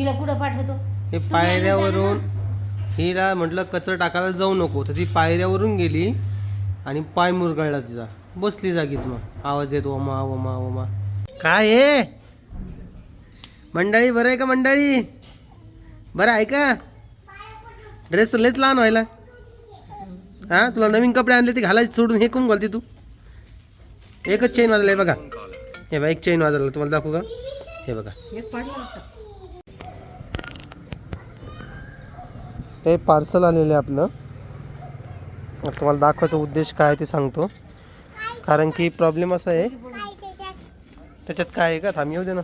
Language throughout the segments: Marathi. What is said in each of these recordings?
तिला कुठं पाठवतो? हे पायऱ्यावरून हिला म्हटलं कचरा टाकायला जाऊ नको. तर ती पायऱ्यावरून गेली आणि पाय मुरगळला तिचा. बसली जागीच मग. आवाज येतो ओमा ओमा ओमा काय आहे मंडळी बरं आहे का मंडळी? बरं आहे का? ड्रेस लयच लहान व्हायला. हा तुला नवीन कपडे आणले ते घालायचे सोडून हे कोण घालते तू? एकच चेन वाजला बघा. हे बघा एक चेन वाजला. तुम्हाला दाखवू का? हे बघा. एक पाडलं वाटतं. हे पार्सल आलेलं आहे आपलं. तुम्हाला दाखवायचा उद्देश काय आहे ते सांगतो. कारण की प्रॉब्लेम असा आहे. त्याच्यात काय आहे का? थांब येऊ दे ना.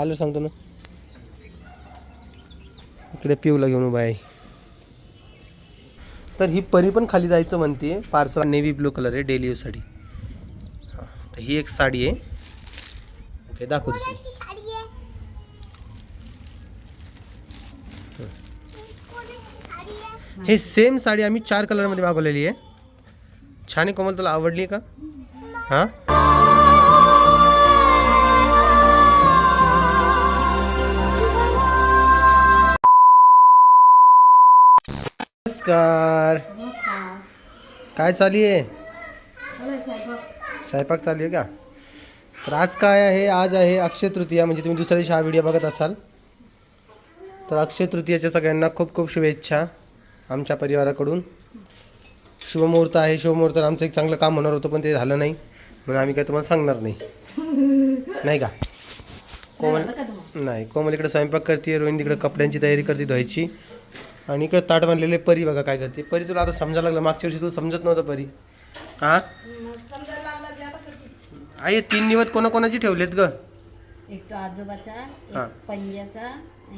आलं सांगतो ना. इकडे पिऊला घेऊन बाय तर ही परी पण खाली जायचं म्हणते. पार्सल नेव्ही ब्लू कलर आहे डेली यूजसाठी तर ही एक साडी आहे. ओके दाखवतो. हे सेम साडी आम्ही चार कलरमध्ये मागवलेली आहे. छान आहे कोमल तुला आवडली का? हां? नमस्कार. काय चालू आहे स्वयंपाक. चालू आहे का? तर आज काय आहे? आज आहे अक्षय तृतीया म्हणजे तुम्ही दुसऱ्या दिवशी हा व्हिडिओ बघत असाल. तर अक्षय तृतीयाच्या सगळ्यांना खूप खूप शुभेच्छा. आमच्या परिवाराकडून. शुभमुहूर्त आहे शुभमुहूर्तावर आमचं एक चांगलं काम होणार होतं पण ते झालं नाही. म्हणून आम्ही काही तुम्हाला सांगणार नाही. नाही का? कोमल. नाही कोमल इकडे स्वयंपाक करते रोहिणी तिकडे कपड्यांची तयारी करते धुवायची. आणि इकडे ताट बांधलेले परी बघा काय करते. परी तुला आता समजायला लागलं मागच्या वर्षी तुला समजत नव्हतं परी. हा? आई तीन निवत कोणाकोणाची ठेवलेत ग? एक तो आजोबाचा. एक पंजाचा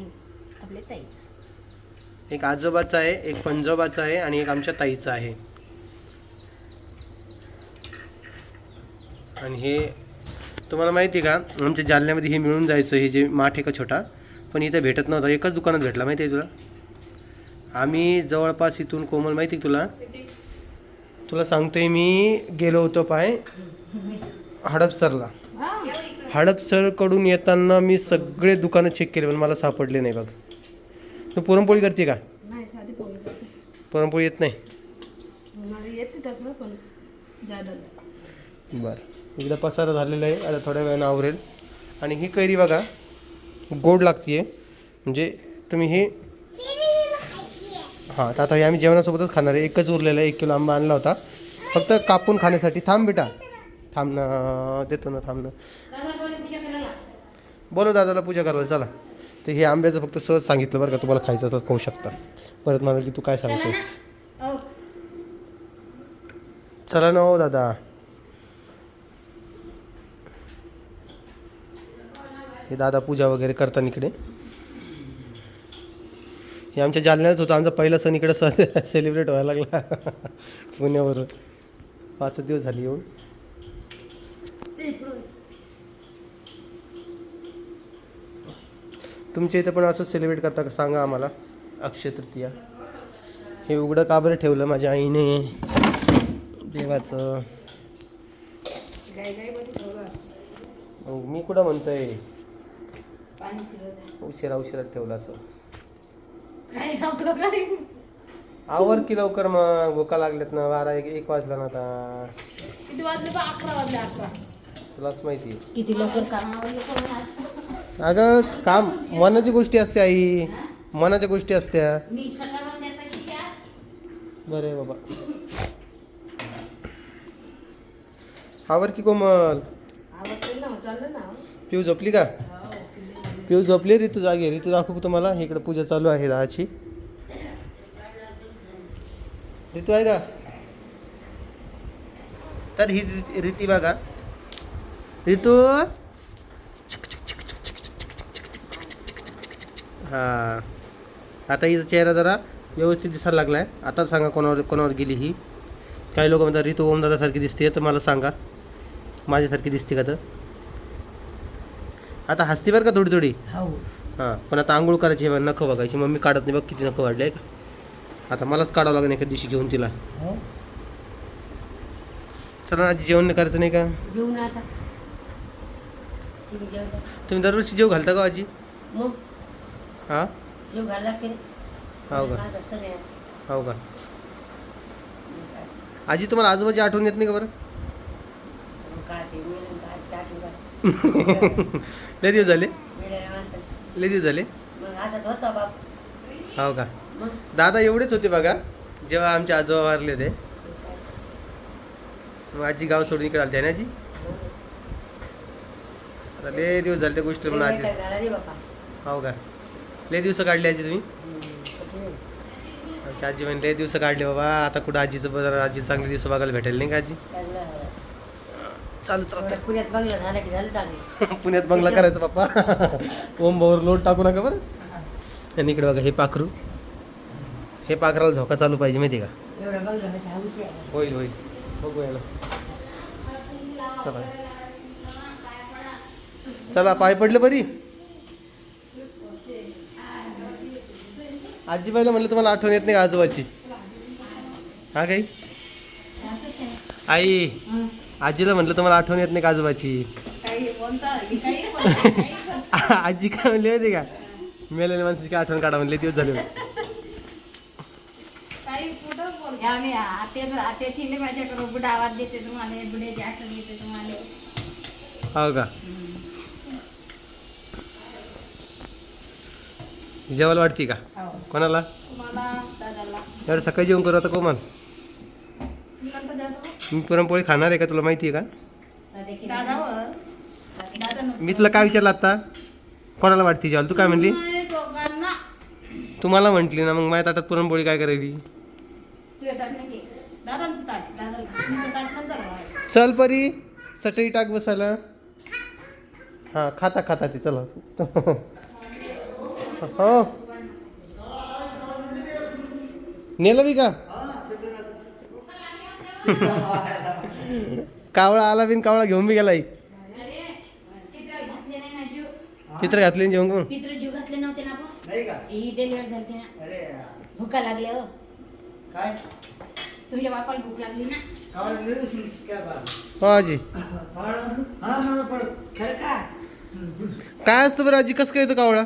एक आपल्या ताईचा. एक आजोबाचा आहे एक पंजोबाचा आहे आणि एक आमच्या ताईचा आहे. आणि हे तुम्हाला माहिती आहे का? आमच्या जालन्यामध्ये हे मिळून जायचं हे जे माठ आहे का छोटा पण इथे भेटत नव्हता. एकच दुकानात भेटला माहिती आहे तुला? आम्ही जवळपास इथून कोमल माहिती आहे तुला? तुला सांगतोय मी गेलो होतो पाय हडपसरला. हडपसरकडून येताना मी सगळे दुकानं चेक केले पण मला सापडले नाही बघ. तू पुरणपोळी करते का? नाही साधी पोळी करते. पुरणपोळी येत नाही? मला येते तसं पण जादा बरं. एकदा पसारा झालेला आहे आता थोड्या वेळानं आवरेल. आणि ही कैरी बघा गोड लागते म्हणजे तुम्ही हे हां तर आता हे आम्ही जेवणासोबतच खाणार आहे. एकच उरलेलं आहे एक किलो आंबा आणला होता. फक्त कापून खाण्यासाठी थांब बेटा. थांब ना देतो ना थांब ना. बोलो दादाला पूजा करायला चला. तर हे आंब्याचं फक्त सहज सांगितलं बरं का तुम्हाला खायचं असं खाऊ शकता. परत मला की तू काय सांगतोस चला ना हो दादा. हे दादा पूजा वगैरे करतात इकडे. हे आमच्या जालन्यात होतं आमचा पहिला सण इकडे सेलिब्रेट व्हायला लागला. पुण्यावरून. पाच दिवस झाली येऊन. तुमच्या इथं पण असं सेलिब्रेट करता का? सांगा आम्हाला. अक्षय तृतीया. हे उघडं का बरं ठेवलं माझ्या आईने? देवाचं. मी कुठं म्हणतोय? उशिरा उशिरा ठेवलं असं. आवर की लवकर मग? भुका लागल्यात ना बारा एक एक वाजला ना आता. किती वाजले अकरा वाजले अकरा. तुलाच माहिती किती लवकर अगं काम मनाची गोष्टी असते आई. मनाच्या गोष्टी असत्या. बरं आहे बाबा. आवर की कोमल? आवडते ना चाललं ना. पिऊ झोपली का? पिऊ झोपली ऋतू जागे. ऋतू दाखवू का तुम्हाला. इकडे पूजा चालू आहे दहाची. ऋतू आहे का? तर ही रीती- रीती बघा. ऋतू हा. आता हिचा चेहरा जरा व्यवस्थित दिसायला लागलाय. आता सांगा कोणावर कोणावर गेली ही? काही लोक म्हणतात ऋतू ओमदादासारखी दिसते तर मला सांगा. माझ्यासारखी दिसते का तर? आता हसते बरं का थोडी थोडी हो. हां. पण आता आंघोळ करायची आहे नखं बघायची. मम्मी काढत नाही बघ किती नखं वाढले. आहे का आता मलाच काढावं लागेल एका दिवशी घेऊन तिला. हो. चला आजी जेवण नाही करायचं नाही का? जेवण आता. तुम्ही दरवर्षी जेव घालता का आजी? मग? हा? लागते हो का. माझा सण आहे हो का? आजी तुम्हाला आजोबाची आठवण येत नाही का बरं? मग काय ते मिळून काय ते आठवण लय दिवस झाले? मिळाल्या माणसाचं लय दिवस झाले? मग हातात होता बाप. हो का? मग? दादा एवढेच होते बघा जेव्हा आमचे आजोबा वारले होते. मग काय मग आजी गाव सोडून इकडे आलते ना आजी? आता लय दिवस झाले त्या गोष्टी म्हणून आजी. झाला रे बापा. हो का? लय दिवस काढले आजी तुम्ही? आमची आजी म्हणजे लय दिवस काढले बाबा आता कुठं आजीचं बरं आजी चांगले दिवस बघायला भेटेल नाही का आजी. चालूच राहतं. एवढं पुण्यात बंगला झाला की झालं चांगलं. पुण्यात बंगला करायचा पप्पा ओम भाऊवर लोट टाकू नका बरं. आणि इकडे बघा हे पाखरू. हे पाखराला झोका चालू पाहिजे माहिती आहे का? एवढं बंगला व्हायचं हाऊस आहे. होईल होईल. बघू याला. चला. चला पाय पडले बरी? आजीबाईला म्हणलं तुम्हाला आठवण येत नाही का आजोबाची? हा काही? आई आजीला म्हटलं तुम्हाला आठवण येत नाही का आजोबाची? आजी काय म्हणली होती का? मेलेल्या माणसाची काय आठवण काढा म्हणले दिवस झाले या आम्ही आत्या आत्याची लई माझ्याकडे बुडा आवाज देते तुम्हाला बुड्याची आठवण येते तुम्हाला. हो का? जेवायला वाटते का? हो. कोणाला? मला दादाला. एवढं सकाळी जेवण करू आता कोमल? मी पुरणपोळी खाणार आहे का तुला माहिती आहे का? मी तुला काय विचारलं आता? कोणाला वाटते जेवायला? तू काय म्हणली? तुम्हाला म्हटली ना मग माझ्या ताटात पुरणपोळी काय करायली. चल परी चटई टाक बसायला. हां खाता खाता ते चला. हो. नेलं बी का? कावळा आला बिन कावळा घेऊन बी गेलाय. अरे चित्र घातले चित्र जेवण करून? पित्र जीव घातले नव्हते ना आपण ही डिलिव्हर झाली ना. भुका लागल्या हो तुझ्या बापाला भूक लागली ना. हो आजी. खरं का? काय असतं बरं आजी? कसं काय येतं कावळा.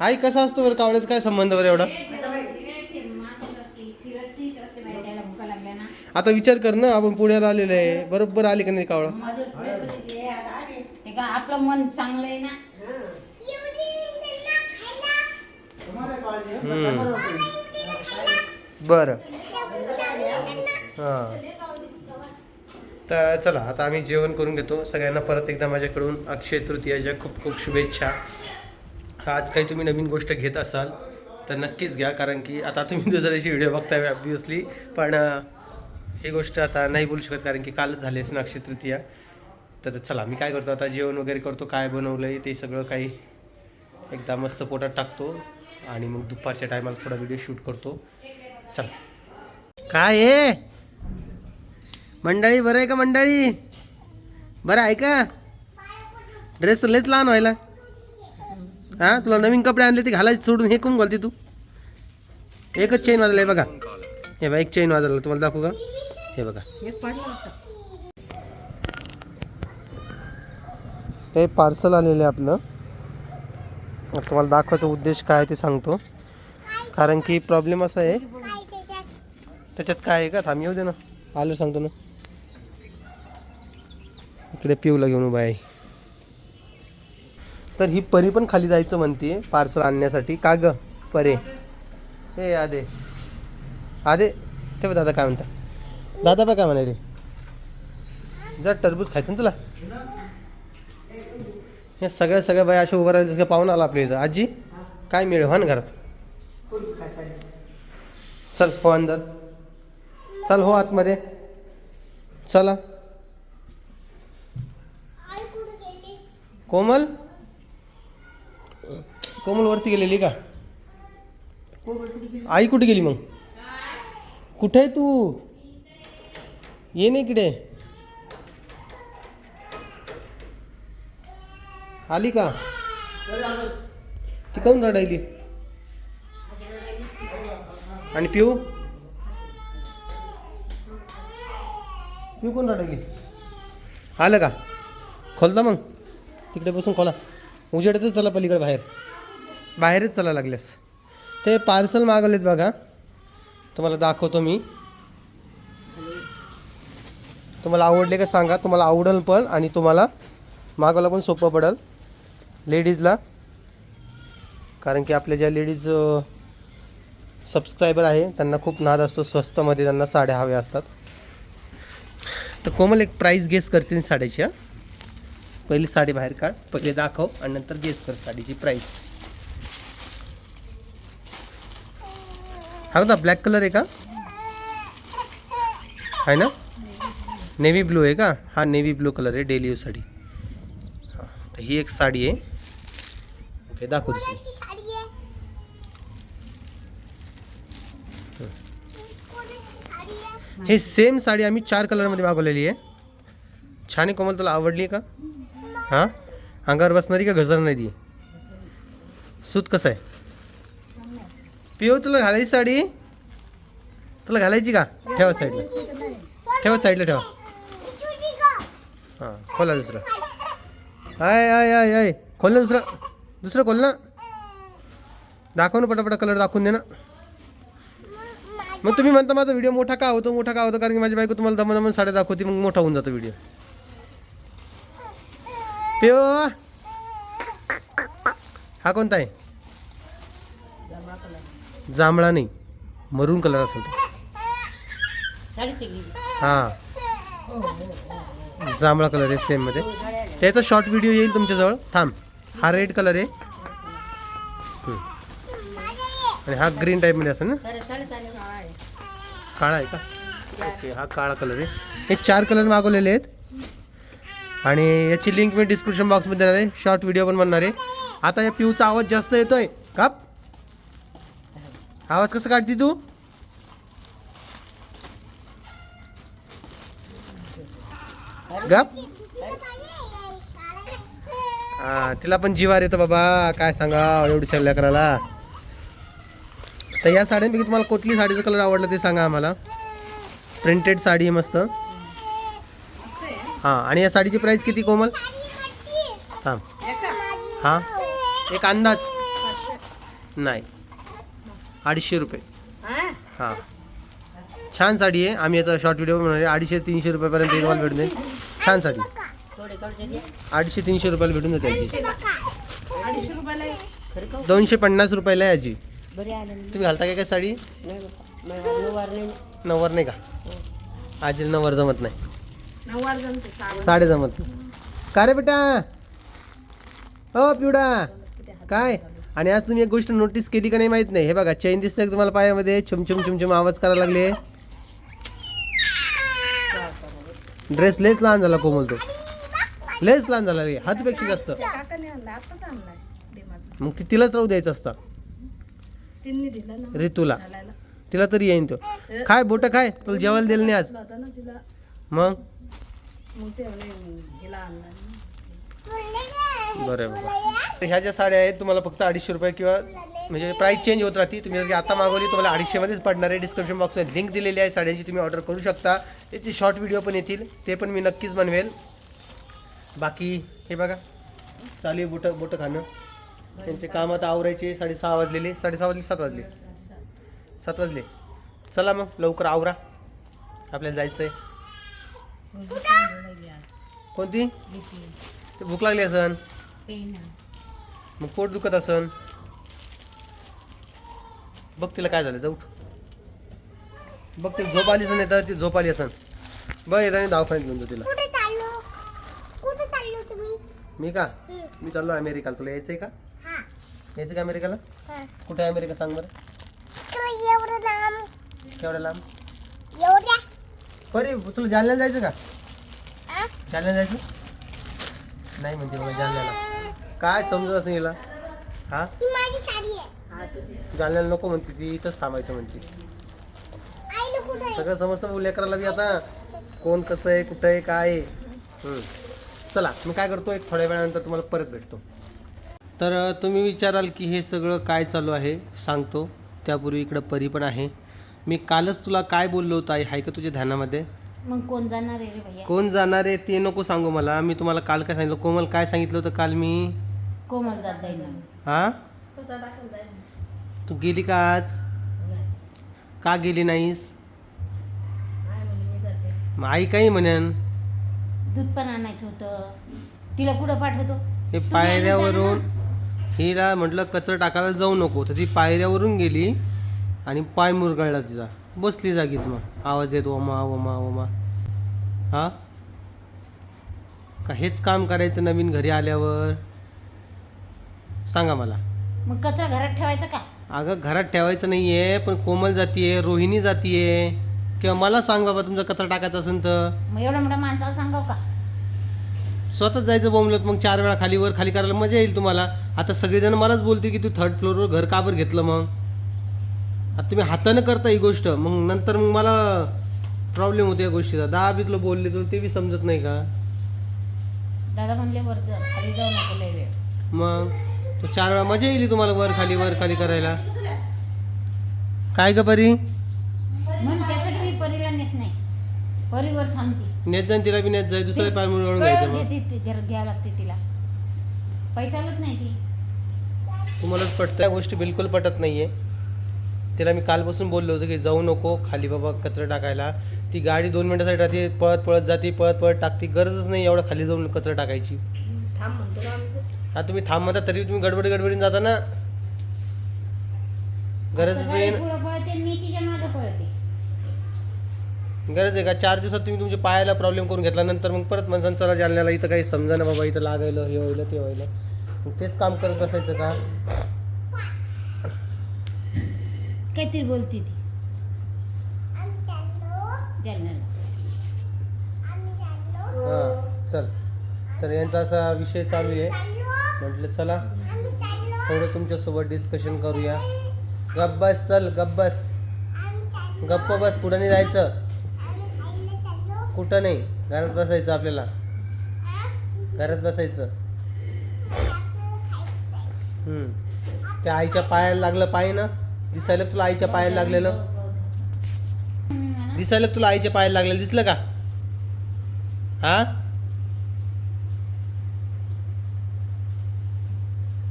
आई कसा असतो बरं कावळ्याचा? काय संबंध बरं एवढा? आता विचार कर ना आपण पुण्याला आलेलो आहे. बरोबर आले का नाही कावळा? ते का आपलं मन चांगलं आहे ना. हम्म. बरं हां तर चला आता आम्ही जेवण करून घेतो. सगळ्यांना परत एकदा माझ्याकडून अक्षय तृतीयाच्या खूप खूप शुभेच्छा. आज काही तुम्ही नवीन गोष्ट घेत असाल तर नक्कीच घ्या कारण की आता तुम्ही दुसऱ्याशी व्हिडिओ बघताय ऑब्विसली पण ही गोष्ट आता नाही बोलू शकत कारण की कालच झाली असेल अक्षय तृतीया. तर चला मी काय करतो आता जेवण वगैरे करतो काय बनवलं आहे ते सगळं काही एकदा मस्त पोटात टाकतो आणि मग दुपारच्या टायमाला थोडा व्हिडिओ शूट करतो. चला. काय आहे मंडळी बरं आहे का मंडळी? बरं आहे का? ड्रेस लयच लहान व्हायला. हां तुला नवीन कपडे आणले ते घालायचे सोडून हे कोण घालते तू? एकच चेन वाजला आहे बघा. हे बघा एक चेन वाजला. तुम्हाला दाखवू का? हे बघा. हे पार्सल आलेलं आहे आपलं. तुम्हाला दाखवायचा उद्देश काय आहे ते सांगतो. कारण की प्रॉब्लेम असा आहे. त्याच्यात काय आहे का? थांब येऊ दे ना. आलं सांगतो ना. इकडे पिऊला घेऊन उभा आहे. तर ही परी पण खाली जायचं म्हणते पार्सल आणण्यासाठी. का ग? परे. हे आदे. आदे ते दादा काय म्हणता दादा बा काय म्हणायचे जर टरबूज खायचं ना तुला. या सगळ्या सगळ्या बाया अशा उभं राहिले जसं पाहून आला आपल्या इथं. आजी काय मिळेल हो ना घरात? चल हो अंदर. चल हो आतमध्ये. चला. कोमल? कोमल वरती गेलेली का? आई कुठे गेली मग? कुठे आहे तू? ये ना इकडे. आली का? ती काऊन रडायली? आणि पिऊ? पिऊ कोण रडायली? आलं का? खोलता मग? तिकडे बसून खोला. उजेडातच चला पलीकडे बाहेर. बाहेरच चालायला लागल्यास. ते पार्सल मागवलेत बघा. तुम्हाला दाखवतो मी. तुम्हाला आवडले का सांगा. तुम्हाला आवडेल पण आणि तुम्हाला मागवायला पण सोपं पडेल. लेडीजला. कारण की आपल्या ज्या लेडीज सबस्क्रायबर आहे त्यांना खूप नाद असतो. स्वस्तमध्ये त्यांना साड्या हव्या असतात. तर कोमल एक प्राईस गेस करते साड्याची हा. पहिली साडी बाहेर काढ पहिले दाखव आणि नंतर गेस कर साडीची प्राईस हा का ब्लॅक कलर आहे का? आहे ना? नेव्ही ब्लू आहे का? हा नेव्ही ब्लू कलर आहे डेली यूज साडी. हां तर ही एक साडी आहे. ओके दाखव दुसरी हे सेम साडी आम्ही चार कलरमध्ये मागवलेली आहे. छान आहे कोमल तुला आवडली आहे का? हां? अंगावर बसणारी का घसरणारी? ती सूत कसं आहे? पिओ तुला घालायची साडी? तुला घालायची का? ठेवा साईडला. ठेवा साईडला ठेवा. हां खोला दुसरं. आय आय आय आय. खोल ना दुसरं. दुसरं खोल ना. दाखव ना पटापटा कलर दाखवून दे ना. मग तुम्ही म्हणता माझा व्हिडिओ मोठा का होतो? मोठा का होतो? कारण की माझी बायको तुम्हाला दमन दमन साड्या दाखवते मग मोठा होऊन जातो व्हिडिओ पिओ. हा कोणता आहे? जांभळा नाही. मरून कलर असेल तो. हां. जांभळा कलर आहे सेममध्ये त्याचा शॉर्ट व्हिडिओ येईल तुमच्याजवळ. थांब. हा रेड कलर आहे. आणि हा ग्रीन टाईपमध्ये असेल ना? काळा आहे का? ओके हा काळा कलर आहे. हे चार कलर मागवलेले आहेत. आणि याची लिंक मी डिस्क्रिप्शन बॉक्समध्ये देणार आहे. शॉर्ट व्हिडिओ पण बनणार आहे. आता या पिऊचा आवाज जास्त येतोय. काप आवाज कसं काढते तू? गप तिला पण जिवार येतं बाबा. काय सांगा एवढी चालल्या करायला. तर या साड्यांपैकी तुम्हाला कुठली साडीचं कलर आवडला ते सांगा आम्हाला. प्रिंटेड साडी मस्त. हां आणि या साडीची प्राईस किती कोमल? थांब. हां? एक अंदाज? नाही. अडीचशे रुपये. हां. छान साडी आहे. आम्ही याचा शॉर्ट व्हिडिओ आहे. अडीचशे तीनशे रुपयापर्यंत तुम्हाला भेटून जाईल. छान साडी. अडीचशे तीनशे रुपयाला भेटून जाते याची. दोनशे पन्नास रुपयाला आहे याची. तुम्ही घालता काय काय साडी? नऊवार नाही. नवर नाही का? आजीला नवर जमत नाही. नऊवार जमते सावध. साडे जमत. का रे बेटा? हो पिवडा. काय? आणि आज तुम्ही एक गोष्ट नोटीस केली का नाही माहीत नाही? हे बघा चैन दिसतंय का तुम्हाला पायामध्ये? छुम छुम छुम छुम आवाज करायला लागले. ड्रेस लेच लहान झाला कोमल तो. लेच लहान झाला रे हातपेक्षा जास्त. काकाने आणला आताच आणलाय डिमार्ट मग ती तिलाच राहू द्यायचं असतं. तिने दिलं ना. ऋतूला घालायला. तिला तरी येईन तो. काय बोट काय तुला जेवायला दिलं नाही आज. असला होता ना तिला मग? मग ते म्हणे हिला आणला बरं ह्या ज्या साड्या आहेत तुम्हाला फक्त अडीचशे रुपये किंवा म्हणजे प्राईस चेंज होत राहते. तुम्ही जर आता मागवली तुम्हाला अडीचशेमध्येच पडणार आहे. डिस्क्रिप्शन बॉक्समध्ये लिंक दिलेली आहे साड्यांची तुम्ही ऑर्डर करू शकता. याचे शॉर्ट व्हिडिओ पण येतील. ते पण मी नक्कीच बनवेल. बाकी हे बघा. चालू आहे बोटं बोटं खाणं. त्यांचे काम आता आवरायचे. साडेसहा वाजलेले. साडेसहा वाजले सात वाजले. सात वाजले. चला मग लवकर आवरा. आपल्याला जायचं आहे कोणती? ते भूक लागली असन. मग पोट दुखत असन. बघ तिला काय झालं जाऊ बघ ती झोप आली असन येतात ती झोप आली असन. बघ येताना दवाखान्यात घेऊन जाऊ तिला. कुठे चाललो? कुठे चाललो तुम्ही? मी का? मी चाललो अमेरिकाला. तुला यायचंय का? हा. यायचं का अमेरिकाला? हा. कुठे आहे अमेरिका? सांग बरं. केवढ्या लांब? बरे तुला जालन्याला जायचं का? हा? जालन्याला जायचं? नाही म्हणते मला जालन्याला. काय समजत असं हिला? हा? ही माझी साडी आहे. हा तुझी. जालन्याला नको म्हणते ती इथंच थांबायचं म्हणते. आईला कुठे आहे? सगळं समजतं लेकराला बी आता. कोण कसं आहे कुठं आहे काय आहे? हम्म. चला मी काय करतो एक थोड्या वेळानंतर तुम्हाला परत भेटतो. तर अ, तुम्ही विचाराल की हे सगळं काय चालू आहे सांगतो. त्यापूर्वी इकडं परी पण आहे. मी कालच तुला काय बोललो होतो आई? आहे का तुझ्या ध्यानामध्ये? मग कोण जाणार आहे रे भैया? कोण जाणार आहे ते नको सांगू मला. मी तुम्हाला काल काय सांगितलं? कोमल काय सांगितलं होतं काल मी? कोमल जात जाईल ना. हां? तू गेली का आज? का गेली नाहीस? आहे मी जाते. मग आई काही म्हणेन? दूध पण आणायचं होतं. तिला कुठं पाठवतो? हे पायऱ्यावरून हिला म्हटलं कचरा टाकायला जाऊ नको. तर ती पायऱ्यावरून गेली. आणि पाय मुरगळला तिचा. बसली जागीच मग. आवाज येत ओमा ओमा ओमा हा? का हेच काम करायचं नवीन घरी आल्यावर? सांगा मला. मग कचरा घरात ठेवायचा का? अगं घरात ठेवायचं नाही आहे पण कोमल जातीये रोहिणी जातीये. किंवा मला सांग बाबा तुमचा कचरा टाकायचा असेल तर. मग माणसाला सांगाव का? स्वतःच जायचं बोंबलत मग चार वेळा खाली वर खाली करायला मजा येईल तुम्हाला. आता सगळेजण मलाच बोलते की तू थर्ड फ्लोअरवर घर का बरं घेतलं मग? आता तुम्ही हातानं करता ही गोष्ट मग नंतर मग मला प्रॉब्लेम होतो या गोष्टीचा. दहा बी तुला बोलले तुला ते बी समजत नाही का? दादा म्हणले वर जा खाली जाऊ नको लय वेळ. मग? तो चार वेळा मजा येईल तुम्हाला वर खाली वर खाली करायला. काय ग परी? म्हणून त्यासाठी मी परीला नेत नाही. परीवर थांबते. नेत जाईन तिला बी नेत जाईल दुसऱ्या पाय मुरगळून घ्यायचं कळत मग घेते ती- घर घ्यावं लागते तिला. पैशालच नाही ती. तुम्हाला पटत या गोष्टी बिलकुल पटत नाही आहे तिला मी कालपासून बोललो होतो की जाऊ नको खाली बाबा कचरा टाकायला. ती गाडी दोन मिनिटासाठी राहते पळत पळत जाते पळत पळत टाकते. गरजच नाही एवढं खाली जाऊन कचरा टाकायची. थांब म्हणतो ना आम्ही आता तुम्ही थांब म्हणता तरी तुम्ही गडबडी गडबडीने जाता ना. गरज नाही. पुढं पळते मी तिच्या मागं पळते. गरज आहे का? चार दिवसात तुम्ही तुमच्या पायाला प्रॉब्लेम करून घेतला नंतर मग परत माणसानं चला जालन्याला इथं काही समजा ना बाबा इथं लागायला हे व्हायला ते व्हायला मग तेच काम करत बसायचं का? काहीतरी बोलते ती. हां चल. तर यांचा असा विषय चालू आहे. म्हटलं चला. थोडं तुमच्यासोबत डिस्कशन करूया. गप बस चल गप बस. गप्प बस कुठं नाही जायचं? कुठं नाही? घरात बसायचं आपल्याला? घरात बसायचं. त्या आईच्या पायाला लागलं पाय ना? दिसायला तुला आईच्या पायाला लागलेलं? दिसायला तुला आईच्या पायाला लागलेलं दिसलं का? हा?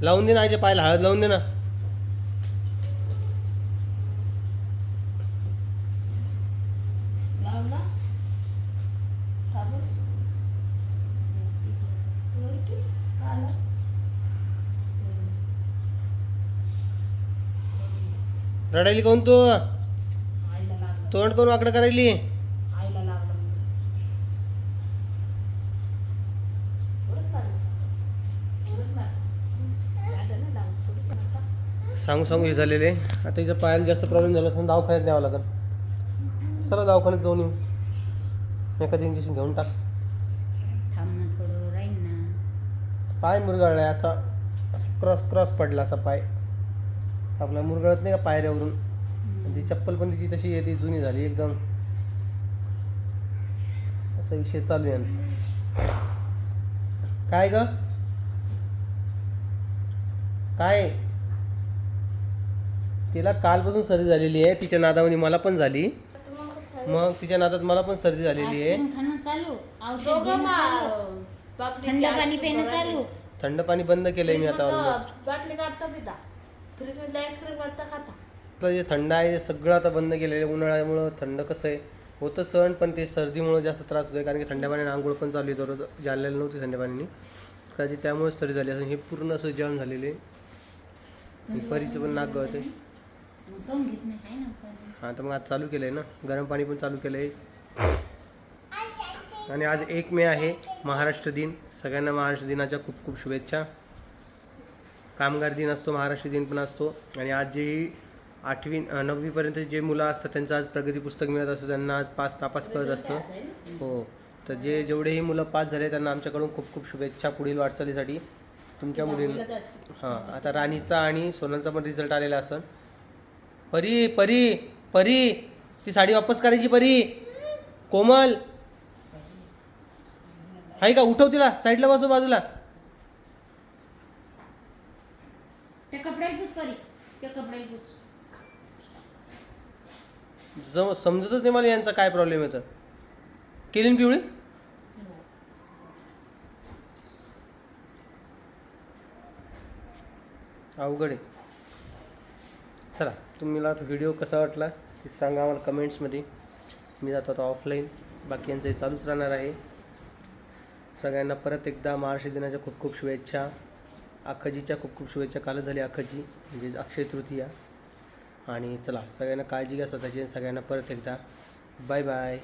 लावून दे ना आईच्या पायाला हळद लावून दे ना. रडायली कोण तू? आईला लागलं तोंड करून वाकडं करायली? आईला लागलं थोडंच लागलं थोडंच लागलं झालं ना लागलं थोडंच लागलं सांगू सांगू हे झालेले. आता हिच्या पायाला जास्त प्रॉब्लेम झाला असं दवाखान्यात न्यावं लागेल. चला दवाखान्यात जाऊन येऊ. एखादं इंजेक्शन घेऊन टाक. ना थोडं राहील ना. पाय मुरगळलाय असा. असा क्रॉस क्रॉस पडला असा पाय. आपला मुरगळत नाही का पायऱ्यावरून? आणि ती चप्पल पण तिची तशी आहे ती जुनी झाली एकदम. असा विषय चालू आहे यांचा काय ग? काय? तिला कालपासून सर्दी झालेली आहे तिच्या नादामध्ये मला पण झाली. मग तिच्या नादात मला पण सर्दी झालेली आहे. चालू. दोघं मा- बापरे, थंड पाणी सुरू पिणं करायले. चालू. थंड पाणी बंद केलंय मी आता ऑलमोस्ट बाटली काढता पिता. आईस्क्रीम खाता आता? जे थंड आहे ते सगळं आता बंद केलेलं आहे उन्हाळ्यामुळं थंड कसं आहे? होतं सण पण ते सर्दीमुळं जास्त त्रास होतो कारण की थंड्या पाण्याने आंघोळ पण चालू आहे दररोज जाणलेलं नव्हती थंड्या पाण्याने. कदाचित त्यामुळे सर्दी झाली. असं हे पूर्ण असं जाम झालेले आहे. परीचं पण नाक गळते मग काहून घेत नाही काय ना पण. हां तर मग आज चालू केलं आहे ना? गरम पाणी पण चालू केलं आहे आणि आज एक मे आहे महाराष्ट्र दिन. सगळ्यांना महाराष्ट्र दिनाच्या खूप खूप शुभेच्छा. कामगार दिन असतो महाराष्ट्र दिन पण असतो. आणि आज जे आठवी नववीपर्यंत जे मुलं असतात त्यांचं आज प्रगती पुस्तक मिळत असतं त्यांना आज पास नापास कळत असतं. हो. तर जे जेवढेही मुलं पास झाले त्यांना आमच्याकडून खूप खूप शुभेच्छा पुढील वाटचालीसाठी. तुमच्या मुलींना हां आता राणीचा आणि सोनलचा पण रिझल्ट आलेला असेल परी परी परी ती साडी वापस करायची परी. कोमल. आहे का उठव तिला साईडला बसव बाजूला. त्या कपड्याला पुस करी त्या कपड्याला पुस. जम समजतच नाही मला यांचा काय प्रॉब्लेम येतं केली ना पिवळी? अवघड आहे. चला तुम्हाला तो व्हिडिओ कसा वाटला ते सांगा आम्हाला कमेंट्समध्ये मी जातो आता ऑफलाईन बाकी यांचंही चालूच राहणार आहे. सगळ्यांना परत एकदा महाराष्ट्र दिनाच्या खूप खूप शुभेच्छा. अखजीच्या खूप खूप शुभेच्छा. कालच झाली अखजी म्हणजे अक्षय तृतीया. आणि चला सगळ्यांना काळजी घ्या स्वतःची सगळ्यांना परत एकदा. Bye bye.